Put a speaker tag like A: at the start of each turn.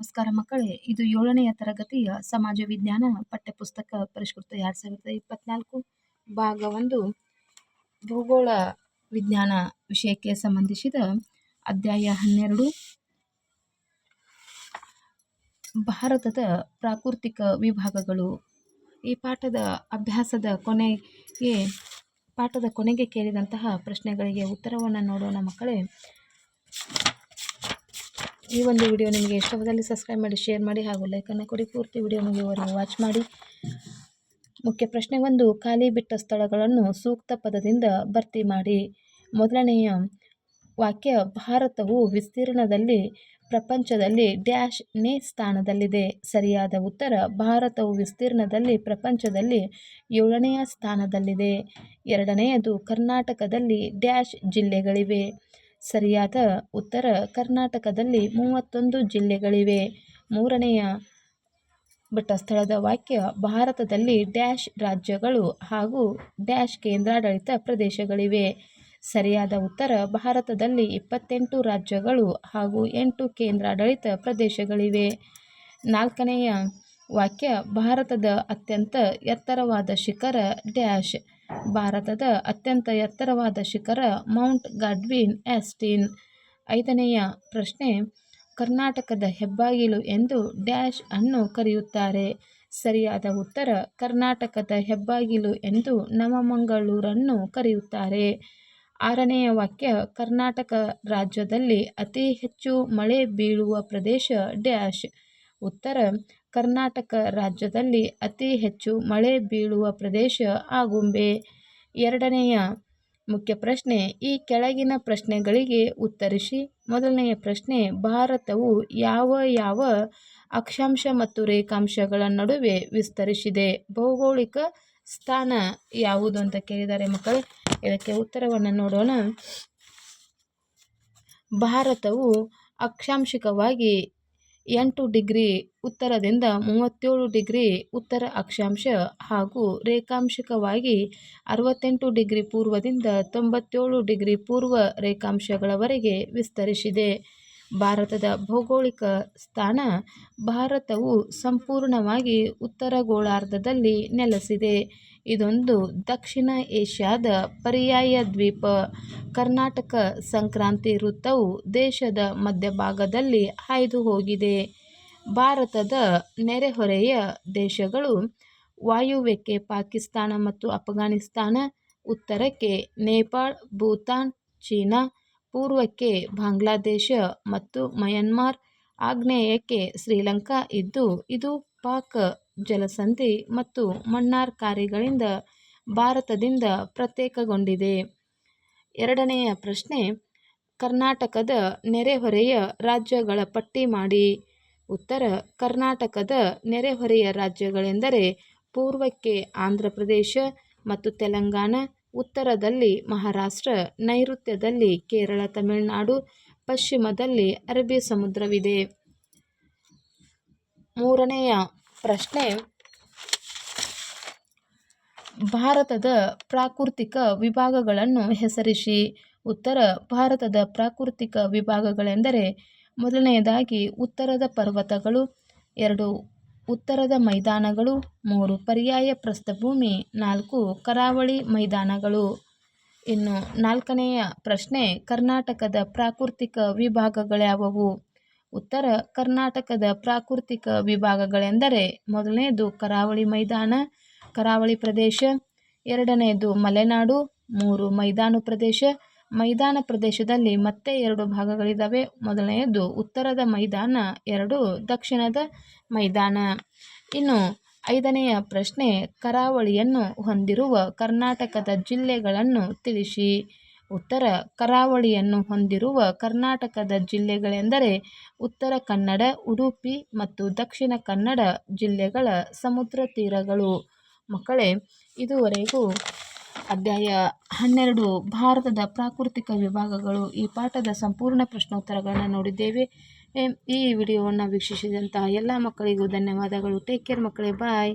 A: ನಮಸ್ಕಾರ ಮಕ್ಕಳೇ, ಇದು ಏಳನೆಯ ತರಗತಿಯ ಸಮಾಜ ವಿಜ್ಞಾನ ಪಠ್ಯಪುಸ್ತಕ ಪರಿಷ್ಕೃತ ಎರಡು ಸಾವಿರದ ಇಪ್ಪತ್ನಾಲ್ಕು, ಭಾಗ ಒಂದು, ಭೂಗೋಳ ವಿಜ್ಞಾನ ವಿಷಯಕ್ಕೆ ಸಂಬಂಧಿಸಿದ ಅಧ್ಯಾಯ ಹನ್ನೆರಡು. ಭಾರತದ ಪ್ರಾಕೃತಿಕ ವಿಭಾಗಗಳು. ಈ ಪಾಠದ ಅಭ್ಯಾಸದ ಕೊನೆಗೆ, ಪಾಠದ ಕೊನೆಗೆ ಕೇಳಿದಂತಹ ಪ್ರಶ್ನೆಗಳಿಗೆ ಉತ್ತರವನ್ನು ನೋಡೋಣ ಮಕ್ಕಳೇ. ಈ ಒಂದು ವಿಡಿಯೋ ನಿಮಗೆ ಇಷ್ಟವಾದಲ್ಲಿ ಸಬ್ಸ್ಕ್ರೈಬ್ ಮಾಡಿ, ಶೇರ್ ಮಾಡಿ ಹಾಗೂ ಲೈಕನ್ನು ಕೊಡಿ. ಪೂರ್ತಿ ವಿಡಿಯೋ ಮುಗಿಯುವವರೆಗೂ ವಾಚ್ ಮಾಡಿ. ಮುಖ್ಯ ಪ್ರಶ್ನೆ ಒಂದು, ಖಾಲಿ ಬಿಟ್ಟ ಸ್ಥಳಗಳನ್ನು ಸೂಕ್ತ ಪದದಿಂದ ಭರ್ತಿ ಮಾಡಿ. ಮೊದಲನೆಯ ವಾಕ್ಯ, ಭಾರತವು ವಿಸ್ತೀರ್ಣದಲ್ಲಿ, ಪ್ರಪಂಚದಲ್ಲಿ ಡ್ಯಾಶ್ ನೇ ಸ್ಥಾನದಲ್ಲಿದೆ. ಸರಿಯಾದ ಉತ್ತರ, ಭಾರತವು ವಿಸ್ತೀರ್ಣದಲ್ಲಿ, ಪ್ರಪಂಚದಲ್ಲಿ ಏಳನೆಯ ಸ್ಥಾನದಲ್ಲಿದೆ. ಎರಡನೆಯದು, ಕರ್ನಾಟಕದಲ್ಲಿ ಡ್ಯಾಶ್ ಜಿಲ್ಲೆಗಳಿವೆ. ಸರಿಯಾದ ಉತ್ತರ ಕರ್ನಾಟಕದಲ್ಲಿ ಮೂವತ್ತೊಂದು ಜಿಲ್ಲೆಗಳಿವೆ. ಮೂರನೆಯ ಬಿಟ್ಟ ಸ್ಥಳದ ವಾಕ್ಯ, ಭಾರತದಲ್ಲಿ ಡ್ಯಾಶ್ ರಾಜ್ಯಗಳು ಹಾಗೂ ಡ್ಯಾಶ್ ಕೇಂದ್ರಾಡಳಿತ ಪ್ರದೇಶಗಳಿವೆ. ಸರಿಯಾದ ಉತ್ತರ, ಭಾರತದಲ್ಲಿ ಇಪ್ಪತ್ತೆಂಟು ರಾಜ್ಯಗಳು ಹಾಗೂ ಎಂಟು ಕೇಂದ್ರಾಡಳಿತ ಪ್ರದೇಶಗಳಿವೆ. ನಾಲ್ಕನೆಯ ವಾಕ್ಯ, ಭಾರತದ ಅತ್ಯಂತ ಎತ್ತರವಾದ ಶಿಖರ ಡ್ಯಾಶ್. ಭಾರತದ ಅತ್ಯಂತ ಎತ್ತರವಾದ ಶಿಖರ ಮೌಂಟ್ ಗಾಡ್ವಿನ್ ಆಸ್ಟಿನ್. ಐದನೆಯ ಪ್ರಶ್ನೆ, ಕರ್ನಾಟಕದ ಹೆಬ್ಬಾಗಿಲು ಎಂದು ಡ್ಯಾಶ್ ಅನ್ನು ಕರೆಯುತ್ತಾರೆ. ಸರಿಯಾದ ಉತ್ತರ, ಕರ್ನಾಟಕದ ಹೆಬ್ಬಾಗಿಲು ಎಂದು ನವಮಂಗಳೂರನ್ನು ಕರೆಯುತ್ತಾರೆ. ಆರನೆಯ ವಾಕ್ಯ, ಕರ್ನಾಟಕ ರಾಜ್ಯದಲ್ಲಿ ಅತಿ ಹೆಚ್ಚು ಮಳೆ ಬೀಳುವ ಪ್ರದೇಶ ಡ್ಯಾಶ್. ಉತ್ತರ ಕರ್ನಾಟಕ ರಾಜ್ಯದಲ್ಲಿ ಅತಿ ಹೆಚ್ಚು ಮಳೆ ಬೀಳುವ ಪ್ರದೇಶ ಆಗುಂಬೆ. ಎರಡನೆಯ ಮುಖ್ಯ ಪ್ರಶ್ನೆ, ಈ ಕೆಳಗಿನ ಪ್ರಶ್ನೆಗಳಿಗೆ ಉತ್ತರಿಸಿ. ಮೊದಲನೆಯ ಪ್ರಶ್ನೆ, ಭಾರತವು ಯಾವ ಯಾವ ಅಕ್ಷಾಂಶ ಮತ್ತು ರೇಖಾಂಶಗಳ ನಡುವೆ ವಿಸ್ತರಿಸಿದೆ? ಭೌಗೋಳಿಕ ಸ್ಥಾನ ಯಾವುದು ಅಂತ ಕೇಳಿದ್ದಾರೆ ಮಕ್ಕಳು. ಇದಕ್ಕೆ ಉತ್ತರವನ್ನು ನೋಡೋಣ. ಭಾರತವು ಅಕ್ಷಾಂಶಿಕವಾಗಿ ಎಂಟು ಡಿಗ್ರಿ ಉತ್ತರದಿಂದ ಮೂವತ್ತೇಳು ಡಿಗ್ರಿ ಉತ್ತರ ಅಕ್ಷಾಂಶ ಹಾಗೂ ರೇಖಾಂಶಿಕವಾಗಿ ಅರವತ್ತೆಂಟು ಡಿಗ್ರಿ ಪೂರ್ವದಿಂದ ತೊಂಬತ್ತೇಳು ಡಿಗ್ರಿ ಪೂರ್ವ ರೇಖಾಂಶಗಳವರೆಗೆ ವಿಸ್ತರಿಸಿದೆ. ಭಾರತದ ಭೌಗೋಳಿಕ ಸ್ಥಾನ ಭಾರತವು ಸಂಪೂರ್ಣವಾಗಿ ಉತ್ತರ ಗೋಳಾರ್ಧದಲ್ಲಿ ನೆಲೆಸಿದೆ. ಇದೊಂದು ದಕ್ಷಿಣ ಏಷ್ಯಾದ ಪರ್ಯಾಯ ದ್ವೀಪ. ಕರ್ನಾಟಕ ಸಂಕ್ರಾಂತಿ ವೃತ್ತವು ದೇಶದ ಮಧ್ಯಭಾಗದಲ್ಲಿ ಹಾಯ್ದು ಹೋಗಿದೆ ಭಾರತದ ನೆರೆಹೊರೆಯ ದೇಶಗಳು ವಾಯುವ್ಯಕ್ಕೆ ಪಾಕಿಸ್ತಾನ ಮತ್ತು ಅಫ್ಘಾನಿಸ್ತಾನ, ಉತ್ತರಕ್ಕೆ ನೇಪಾಳ್, ಭೂತಾನ್, ಚೀನಾ ಪೂರ್ವಕ್ಕೆ ಬಾಂಗ್ಲಾದೇಶ ಮತ್ತು ಮಯನ್ಮಾರ್ ಆಗ್ನೇಯಕ್ಕೆ ಶ್ರೀಲಂಕಾ ಇದ್ದು, ಇದು ಪಾಕ್ ಜಲಸಂಧಿ ಮತ್ತು ಮಣ್ಣಾರ್ ಕಾರಿಗಳಿಂದ ಭಾರತದಿಂದ ಪ್ರತ್ಯೇಕಗೊಂಡಿದೆ. ಎರಡನೆಯ ಪ್ರಶ್ನೆ, ಕರ್ನಾಟಕದ ನೆರೆಹೊರೆಯ ರಾಜ್ಯಗಳ ಪಟ್ಟಿ ಮಾಡಿ. ಉತ್ತರ, ಕರ್ನಾಟಕದ ನೆರೆಹೊರೆಯ ರಾಜ್ಯಗಳೆಂದರೆ ಪೂರ್ವಕ್ಕೆ ಆಂಧ್ರ ಪ್ರದೇಶ ಮತ್ತು ತೆಲಂಗಾಣ ಉತ್ತರದಲ್ಲಿ ಮಹಾರಾಷ್ಟ್ರ, ನೈಋತ್ಯದಲ್ಲಿ ಕೇರಳ, ತಮಿಳುನಾಡು, ಪಶ್ಚಿಮದಲ್ಲಿ ಅರಬ್ಬಿ ಸಮುದ್ರವಿದೆ. ಮೂರನೆಯ ಪ್ರಶ್ನೆ, ಭಾರತದ ಪ್ರಾಕೃತಿಕ ವಿಭಾಗಗಳನ್ನು ಹೆಸರಿಸಿ. ಉತ್ತರ, ಭಾರತದ ಪ್ರಾಕೃತಿಕ ವಿಭಾಗಗಳೆಂದರೆ, ಮೊದಲನೆಯದಾಗಿ ಉತ್ತರದ ಪರ್ವತಗಳು, ಎರಡು ಉತ್ತರದ ಮೈದಾನಗಳು, ಮೂರು ಪರ್ಯಾಯ ಪ್ರಸ್ಥಭೂಮಿ, ನಾಲ್ಕು ಕರಾವಳಿ ಮೈದಾನಗಳು. ಇನ್ನು ನಾಲ್ಕನೆಯ ಪ್ರಶ್ನೆ, ಕರ್ನಾಟಕದ ಪ್ರಾಕೃತಿಕ ವಿಭಾಗಗಳ್ಯಾವವು ಉತ್ತರ, ಕರ್ನಾಟಕದ ಪ್ರಾಕೃತಿಕ ವಿಭಾಗಗಳೆಂದರೆ ಮೊದಲನೆಯದು ಕರಾವಳಿ ಮೈದಾನ, ಕರಾವಳಿ ಪ್ರದೇಶ ಎರಡನೆಯದು ಮಲೆನಾಡು, ಮೂರು ಮೈದಾನು ಪ್ರದೇಶ ಮೈದಾನ ಪ್ರದೇಶದಲ್ಲಿ ಮತ್ತೆ ಎರಡು ಭಾಗಗಳಿದ್ದಾವೆ ಮೊದಲನೆಯದು ಉತ್ತರದ ಮೈದಾನ, ಎರಡು ದಕ್ಷಿಣದ ಮೈದಾನ. ಇನ್ನು ಐದನೆಯ ಪ್ರಶ್ನೆ, ಕರಾವಳಿಯನ್ನು ಹೊಂದಿರುವ ಕರ್ನಾಟಕದ ಜಿಲ್ಲೆಗಳನ್ನು ತಿಳಿಸಿ. ಉತ್ತರ ಕರಾವಳಿಯನ್ನು ಹೊಂದಿರುವ ಕರ್ನಾಟಕದ ಜಿಲ್ಲೆಗಳೆಂದರೆ ಉತ್ತರ ಕನ್ನಡ, ಉಡುಪಿ ಮತ್ತು ದಕ್ಷಿಣ ಕನ್ನಡ ಜಿಲ್ಲೆಗಳ ಸಮುದ್ರ ತೀರಗಳು. ಮಕ್ಕಳೇ, ಇದುವರೆಗೂ ಅಧ್ಯಾಯ ಹನ್ನೆರಡು, ಭಾರತದ ಪ್ರಾಕೃತಿಕ ವಿಭಾಗಗಳು ಈ ಪಾಠದ ಸಂಪೂರ್ಣ ಪ್ರಶ್ನೋತ್ತರಗಳನ್ನು ನೋಡಿದ್ದೇವೆ. ಈ ವಿಡಿಯೋವನ್ನು ವೀಕ್ಷಿಸಿದಂತಹ ಎಲ್ಲ ಮಕ್ಕಳಿಗೂ ಧನ್ಯವಾದಗಳು. ಟೇಕ್ ಕೇರ್ ಮಕ್ಕಳೇ ಬಾಯ್